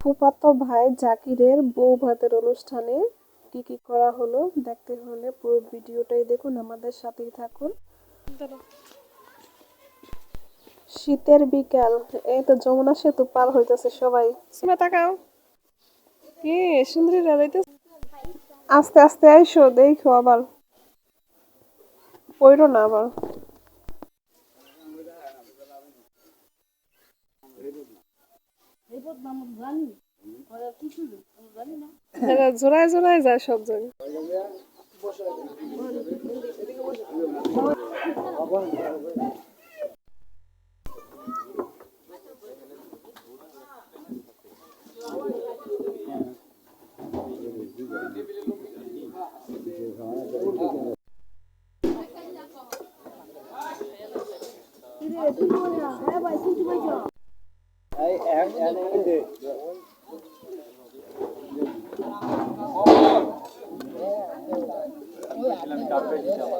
ফুফাতো ভাই জাকিরের বউ ভাতের অনুষ্ঠানে কি কি করা হলো দেখতে হলে পুরো ভিডিওটাই দেখুন আমাদের সাথেই থাকুন। শীতের বিকাল এই তো যমুনা সেতু পার হইতেছে সবাই। তাকাও। কি সুন্দরী রাইতে আস্তে আস্তে আইসো দেখো আবার। পইরো না আবার। জোড়ায় জোড়ায় যায় সব জায়গায়।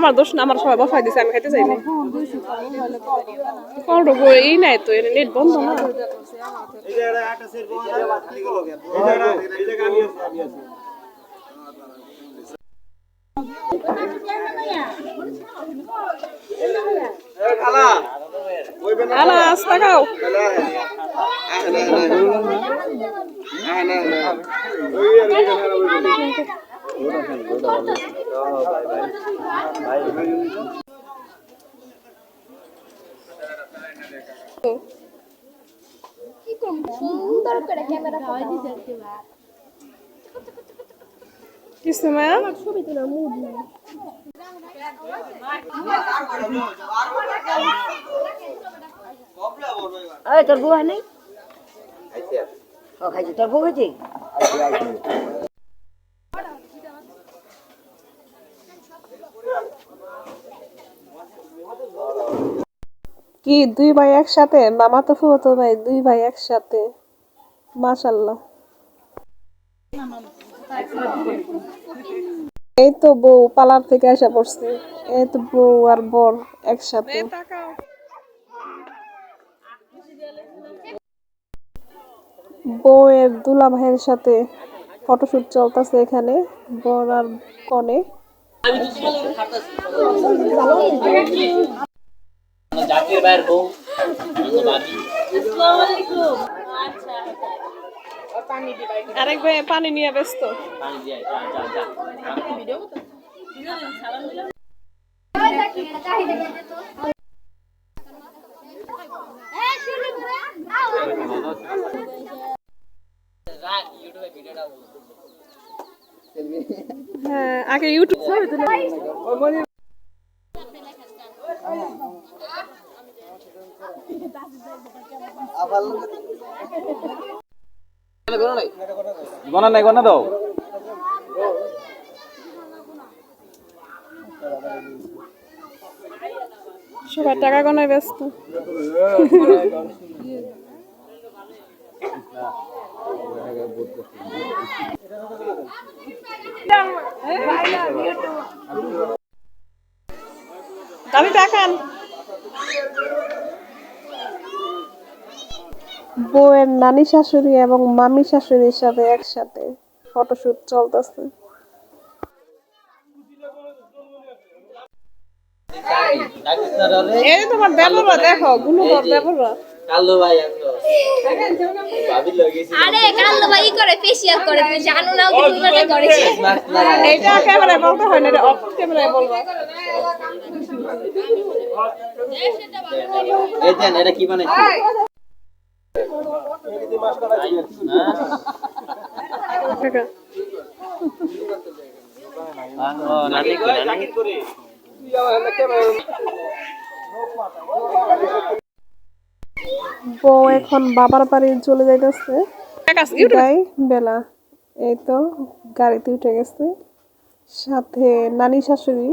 আমার দোষ না, আমার সবাই বসাই দিছে, আমি খাইতে চাইনি কোন রোগ এই নাই তো এর নেট বন্ধ না। আলা আস্তা খাও। সুন্দর করে ক্যামেরা কিছু মায়া ছবি তোলা মুড তোর বউ হয় তোর বউ খাইছি? কি দুই ভাই একসাথে? মামা তো ফুফাতো ভাই, দুই ভাই একসাথে। মাশাল্লাহ এই তো বউ, পালার থেকে আসা পড়ছে। এই তো বউ আর বর একসাথে। বউয়ের দুলা ভাইয়ের সাথে ফটোশুট চলতেছে এখানে, বর আর কনে। জাতির ভাইয়ের বউ ভাবি আরেক ভাই পানি নিয়ে ব্যস্ত। হ্যাঁ আগে ইউটিউব গনা নাই গনা দাও সবাই টাকা গনায় ব্যস্ত। দামি দেখান বউয়ের নানি শাশুড়ি এবং মামি শাশুড়ির সাথে একসাথে ফটোশুট চলতেছে। এই তোমার দেবরা দেখো গুণধর দেবরা কালো ভাই আসলো ভাবি লগেছি আরে কাল ভাই করে ফেসিয়াল করে তুমি জানো না কি উল্টোটা করেছে। মাস্ক ক্যামেরায় বলতে হয় না এটা অফ ক্যামেরায় বলবা। এই দেন এটা কি বানাইছো না টাকা ও নানি কি নানি বউ এখন বাবার বাড়ি চলে যাইতেছে। বেলা। এই তো, গাড়িতে উঠে গেছে। সাথে নানি শাশুড়ি।